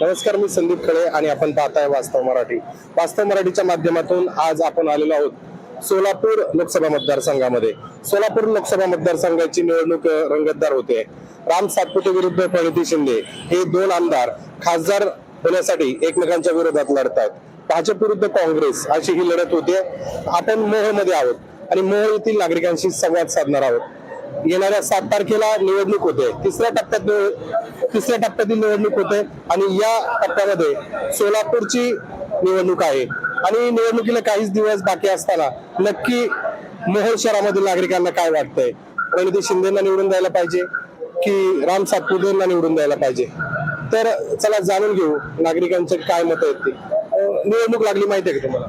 नमस्कार मी संदीप खळे आणि आपण पाहताय वास्तव मराठी. वास्तव मराठीच्या माध्यमातून आज आपण आलेलो आहोत सोलापूर लोकसभा मतदारसंघामध्ये. सोलापूर लोकसभा मतदारसंघाची निवडणूक रंगतदार होते. राम सातपुते विरुद्ध प्रणिती शिंदे हे दोन आमदार खासदार होण्यासाठी एकमेकांच्या विरोधात लढत आहेत भाजप विरुद्ध काँग्रेस अशी ही लढत होते. आपण मोहोळमध्ये आहोत आणि मोह येथील नागरिकांशी संवाद साधणार आहोत. येणाऱ्या सात तारखेला निवडणूक होते. तिसऱ्या टप्प्यात तिसऱ्या टप्प्यातील निवडणूक होते आणि या टप्प्यामध्ये सोलापूरची निवडणूक आहे. आणि निवडणुकीला काहीच दिवस बाकी असताना नक्की मोहोळ शहरामधील नागरिकांना काय वाटतंय? प्रणिती शिंदेना निवडून द्यायला पाहिजे की राम सातपुतेंना निवडून द्यायला पाहिजे? तर चला जाणून घेऊ नागरिकांचे काय मत आहेत ते. निवडणूक लागली माहितीये का तुम्हाला?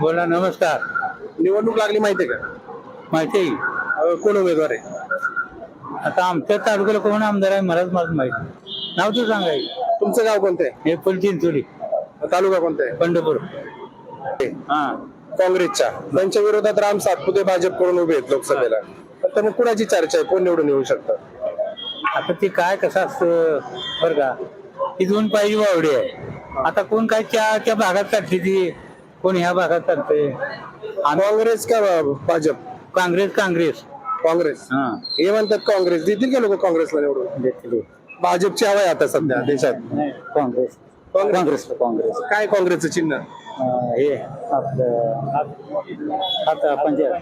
बोला नमस्कार. निवडणूक लागली माहितीये का? माहिती आहे. अं, कोण उमेदवार आहे? आता आमच्या तालुक्याला कोण आमदार आहे मलाच मला माहिती नाव तर सांगायचं तुमचं गाव कोणतं आहे? हे चिंचोली. तालुका कोणता आहे? पंढरपूर. हा. काँग्रेसच्या त्यांच्या विरोधात राम सातपुते भाजपकडून उभे आहेत लोकसभेला. तर मग कुणाची चर्चा आहे? कोण निवडून येऊ शकतं? आता ते काय कसं असतं? बरं का. ती दोन पाहिजे वावडी आहे. आता कोण काय त्या त्या भागात काढते ती? कोण ह्या भागात काढते आम्ही काँग्रेस का भाजप? काँग्रेस काँग्रेस. काँग्रेस. हा. हे म्हणतात काँग्रेस. देतील का लोक काँग्रेसला निवडून? देतील. भाजपची हवा आहे आता सध्या देशात. नाही, काँग्रेस. काँग्रेस. काँग्रेस काय काँग्रेसचं चिन्ह? अं, हे आपलं आता पंजाब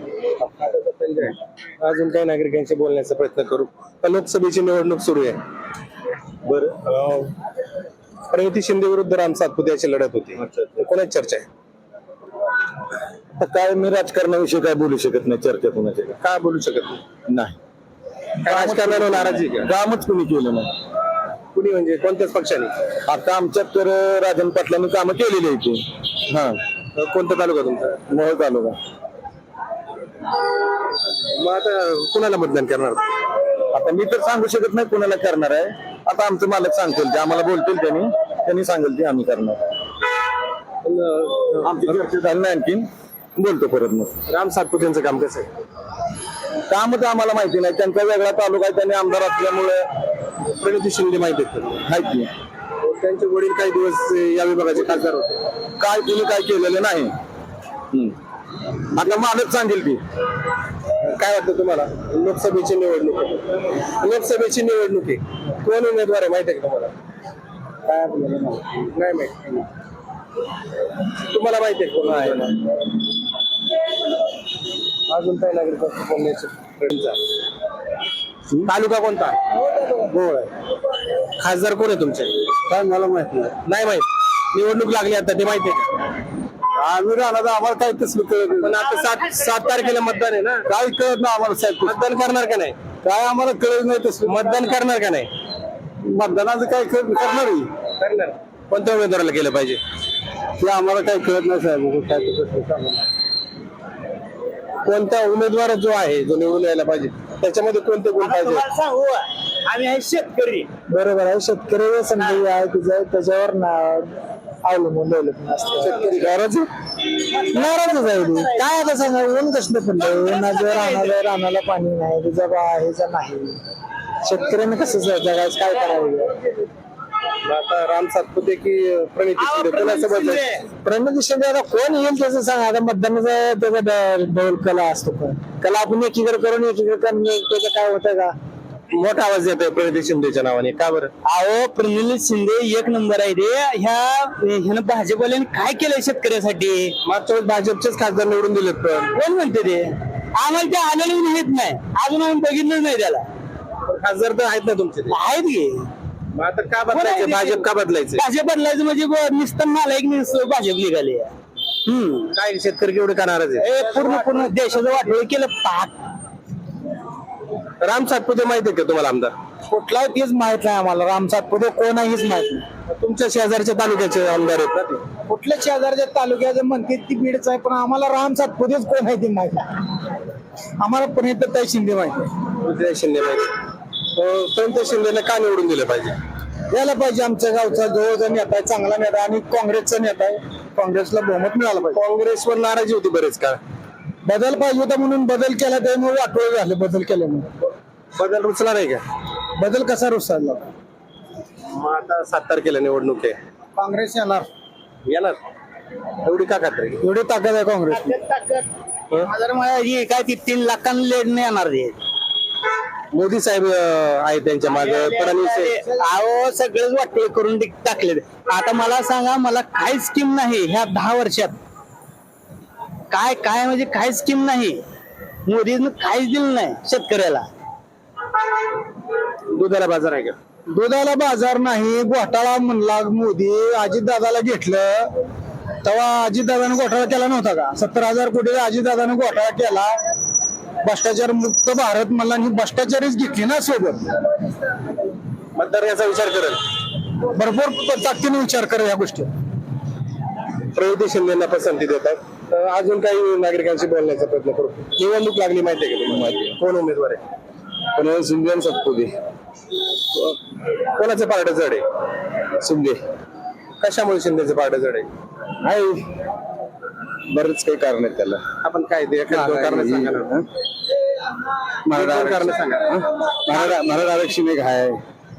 अजून काही नागरिकांशी बोलण्याचा प्रयत्न करू? तर लोकसभेची निवडणूक सुरू आहे. बर. प्रणिती शिंदे विरुद्ध राम सातपुते अशी लढत होती. कोणाची चर्चा आहे? आता काय मी राजकारणाविषयी काय बोलू शकत नाही चर्चा कुणाच्या काय बोलू शकत नाही? नाही. नाराजी आहे का? कामच कुणी केलं नाही. कुणी म्हणजे? कोणत्याच पक्षाने? आता आमच्यात तर राजन पाटलांनी कामं केलेली आहे ती. हा. अ, कोणता तालुका तुमचा? मोहोळ तालुका. मग आता कुणाला मतदान करणार? आता मी तर सांगू शकत नाही कुणाला करणार आहे. आता आमचं मालक सांगतील ते आम्हाला बोलतील त्यांनी. त्यांनी सांगेल ते आम्ही करणार. पण, अ, आमची चर्चा झाली नाही आणखीन? बोलतो परत मग. राम सातपुतेंचं काम कसं आहे? काम तर आम्हाला माहिती नाही. त्यांचा वेगळा तालुका आहे. त्यांनी आमदार असल्यामुळे प्रणिती शिंदे माहिती आहेत? माहिती त्यांचे वडील काही दिवस या विभागाचे खासदार होते? काय कुणी काय केलेलं नाही. आता मालक सांगेल ती काय वाटतं तुम्हाला? लोकसभेची निवडणूक आहे. लोकसभेची निवडणूक आहे. कोण उमेदवार आहे माहिती आहे का तुम्हाला? काय? नाही माहिती. तुम्हाला माहिती आहे कोण उमेदवार? अजून काही बोलण्याची प्रयत्न तालुका कोणता? गोळ खासदार कोण आहे तुमचे? काय मला माहीत नाही. नाही माहीत. निवडणूक लागली आता ते माहिती आहे का? आम्ही राहणार तर आम्हाला काय तसलं कळत नाही. पण आता सात सात तारखेला मतदान आहे ना? काय कळत नाही आम्हाला साहेब. मतदान करणार का नाही? काय आम्हाला कळत नाही तसलं. मतदान करणार का नाही? मतदानाचं काय कर- करणार आहे? करणार. कोणत्या उमेदवाराला केलं पाहिजे? ते आम्हाला काय कळत नाही साहेब. काय ते सांगा. कोणता उमेदवार जो आहे जो निवडून यायला पाहिजे त्याच्यामध्ये कोणते गुण पाहिजे? सांगू आम्ही आहे शेतकरी. बरोबर आहे शेतकरी संधी आहे तिचं त्याच्यावर ना अवलंबून डेव्हलपमेंट असतं शेतकरी. नाराज? आहे? नाराजच आहे ती. काय आता सांगा ऊन कसलं पडलं उन्हाचं राहणाला पाणी नाही तिचं बा हेच नाही. शेतकऱ्यांना कसं जगायचं काय करावं? आता राम सातपुते की प्रणिती शिंदे कोणासोबत? प्रणिती शिंदे. आता कोण येईल त्याचं सांगा? आता मतदानाचा त्याचा कला असतो पण कला आपण एकीकडे करून एकीकडे करून त्याचं काय होतं का? मोठा आवाज येतोय प्रणिती शिंदेच्या नावाने. का बरं? अहो प्रणित शिंदे एक नंबर आहे रे. ह्या ह्यानं भाजपवाल्याने काय केलंय शेतकऱ्यासाठी? मागच्या वेळेस भाजपचेच खासदार निवडून दिलेत पण. कोण म्हणते ते? आम्हाला ते आलेलं माहीत नाही. अजून आम्ही बघितलं नाही त्याला. खासदार तर आहेत ना तुमचे. ते. आहेत की? मग आता का बदलायचे? भाजप का बदलायचे? भाजप बदलायचं म्हणजे नालायक निस्त भाजप निघाले. हम्म. काय शेतकरी केवढे का नाराज आहे हे पूर्ण पूर्ण देशाचं वाटोळ केलं पाक. राम सातपुते माहिती आहे का तुम्हाला आमदार? कुठला तेच माहीत नाही आम्हाला. राम सातपुते कोण आहेच माहीत नाही. तुमच्या शेजारच्या तालुक्याचे आमदार आहेत ना ते. कुठल्या शेजारच्या तालुक्याचं म्हणते ती बीडच आहे पण आम्हाला राम सातपुतेच कोण आहे ते माहीत नाही. आम्हाला प्रणित शिंदे माहिती आहे. उदय शिंदे माहिती अं, प्रणिती शिंदेला का निवडून दिलं पाहिजे? यायला पाहिजे आमच्या गावचा जवळचा नेता आहे चांगला नेता आणि काँग्रेसचा नेता आहे. काँग्रेसला बहुमत मिळालं पाहिजे. काँग्रेसवर नाराजी होती बरेच का बदल पाहिजे होता म्हणून बदल केला त्यामुळे वाटोळ झाले बदल केल्यामुळे. बदल रुचला नाही का? बदल कसा रुसला मग आता सात तारखेला निवडणूक आहे. काँग्रेस येणार. येणार. एवढी का खात्री? एवढी ताकद आहे काँग्रेस काय ती तीन लाखांना लेडणे येणार ते मोदी साहेब अं, आहेत त्यांच्या मागे. फडणवीस आहे. अहो सगळंच वाटोळ करून टिक- टाकले आता मला सांगा मला काही स्कीम नाही ह्या दहा वर्षात. काय काय म्हणजे काही स्कीम नाही. मोदीनं काहीच दिलं नाही शेतकऱ्याला. दुधाला बाजार आहे का? दुधाला बाजार नाही. घोटाळा म्हणला मोदी. अजितदादाला घेतलं. तेव्हा अजितदादानं घोटाळा केला नव्हता का? सत्तर हजार कोटी अजितदादानं घोटाळा केला. भ्रष्टाचार मुक्त भारत म्हणला आणि ही भ्रष्टाचारीच घेतली ना सोबत. मतदार याचा विचार करेल. भरपूर ताकदीने विचार करा या गोष्टी. प्रगती शिंदेना पसंती देतात. अजून काही नागरिकांशी बोलण्याचा प्रयत्न करू. निवडणूक लागली माहिती आहे का कोण उमेदवार आहे? पण शिंदे आणि सत्पुते कोणाचं पारड जड आहे? शिंदे. कशामुळे शिंदेचं पारड जड आहे? आहे. बरेच काही कारण आहेत त्याला. आपण काय ते कारणं सांगा ना. मराठा दोन कारणं सांगा हं? मराठा मराठा आरक्षण एक आहे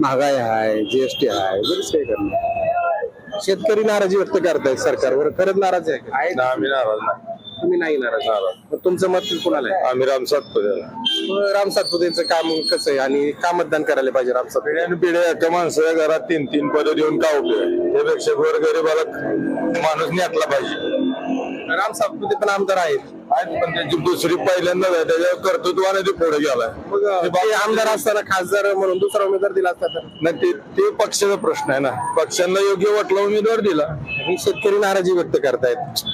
महागाई आहे जीएसटी आहे बरेच काही कारण शेतकरी नाराजी व्यक्त करतायत सरकारवर. खरंच नाराज आहे का? आम्ही नाराज नाही. तुम्ही नाही नाराज. मग तुमचं मत कुणाला आहे? आम्ही राम सातपुते मग राम सातपुतेचं काम कसं आहे? आणि का मतदान करायला पाहिजे राम सातपुते. पिढ्यान पिढ्या एका माणसाच्या घरात तीन तीन पदं देऊन का उपयोग आहे? त्यापेक्षा गोर गरीबाला माणूस नेटला पाहिजे. राम सातपुते पण आमदार आहेत. आहेत पण त्याची दुसरी पहिल्यांदा आहे त्याच्या कर्तृत्वाने ते पुढे गेलाय. मग ते आमदार असताना खासदार म्हणून दुसरा उमेदवार दिला असता तर? नाही ते ते पक्षाचा प्रश्न आहे ना. पक्षांना योग्य वाटला उमेदवार दिला. ही शेतकरी नाराजी व्यक्त करतायत.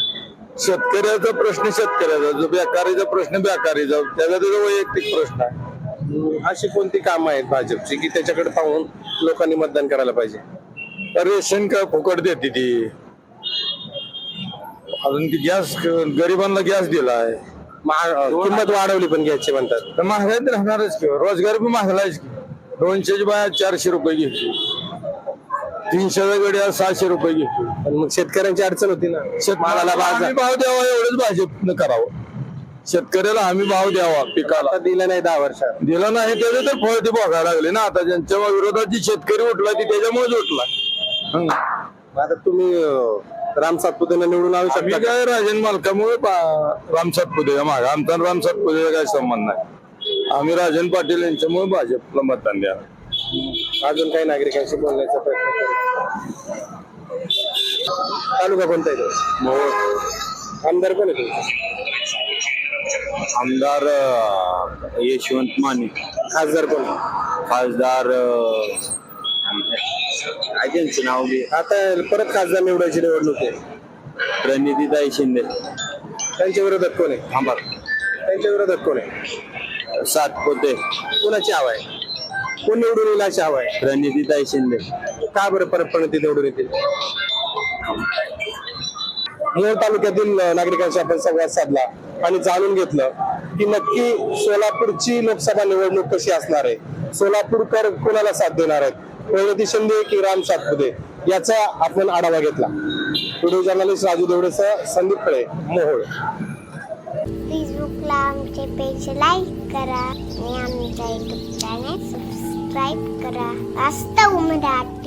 शेतकऱ्याचा प्रश्न शेतकऱ्याचा जो बेकारीचा प्रश्न बेकारीचा. त्याचा त्याचा वैयक्तिक प्रश्न आहे. अशी कोणती कामं आहेत भाजपची की त्याच्याकडे पाहून लोकांनी मतदान करायला पाहिजे? रेशन का फुकट देते ती? अजून ती गॅस गरिबांना गॅस दिलाय महा- किंमत वाढवली पण घ्यायची म्हणतात. तर महागाई तर राहणारच की रोजगार पण महागलाच की. दोनशेची बाया चारशे रुपये घेतली. तीनशेच्या गडी सहाशे रुपये घेतली. पण मग शेतकऱ्यांची अडचण होती ना. मालाला शेतमालाला बाजार भाव द्यावा एवढंच भाजपनं करावं. शेतकऱ्याला हमी भाव द्यावा पिकाला. आता दिला नाही दहा वर्षात. दिला नाही त्याचं तर फळ ते बघायला लागले ना. आता ज्यांच्या विरोधात जी शेतकरी उठला ती त्याच्यामुळेच उठला. हं. मग आता तुम्ही अं, राम सातपुतेला निवडून आणू आम्ही शकता का? काय राजन मालकामुळे पा- राम सातपुते माग. आमचा आणि राम सातपुतेचा काही संबंध नाही. आम्ही राजन पाटील यांच्यामुळे भाजपला मतदान द्या अजून काही नागरिकांशी बोलण्याचा प्रयत्न करू. तालुका कोणता आहे तो? आमदार कोण आहे तुमचा? आमदार यशवंत माने. खासदार कोण? खासदार काय त्यांचं नाव बी. आता परत खासदार निवडायची निवडणूक आहे. प्रणितीताई शिंदे. त्यांच्या विरोधात कोण आहे? थांबा. त्यांच्या विरोधात कोण आहे? सातपुते कोणाची हवा आहे? कोण निवडून येईल अशी हवा आहे? प्रणितीताई शिंदे. का बरं परत पण ती निवडून येतील? मोहोळ तालुक्यातील नागरिकांशी आपण संवाद साधला आणि जाणून घेतलं की नक्की सोलापूरची लोकसभा निवडणूक कशी असणार आहे? सोलापूरकर कोणाला साथ देणार आहेत? प्रणिती शिंदे की राम सातपुते याचा आपण आढावा घेतला. व्हिडिओ जर्नलिस्ट राजू देवडेसह संदीप फळे मोहोळ. फेसबुकला आमचे पेज लाईक करा आणि आमच्या युट्यूब चॅनल सबस्क्राईब करा. वास्तव मराठी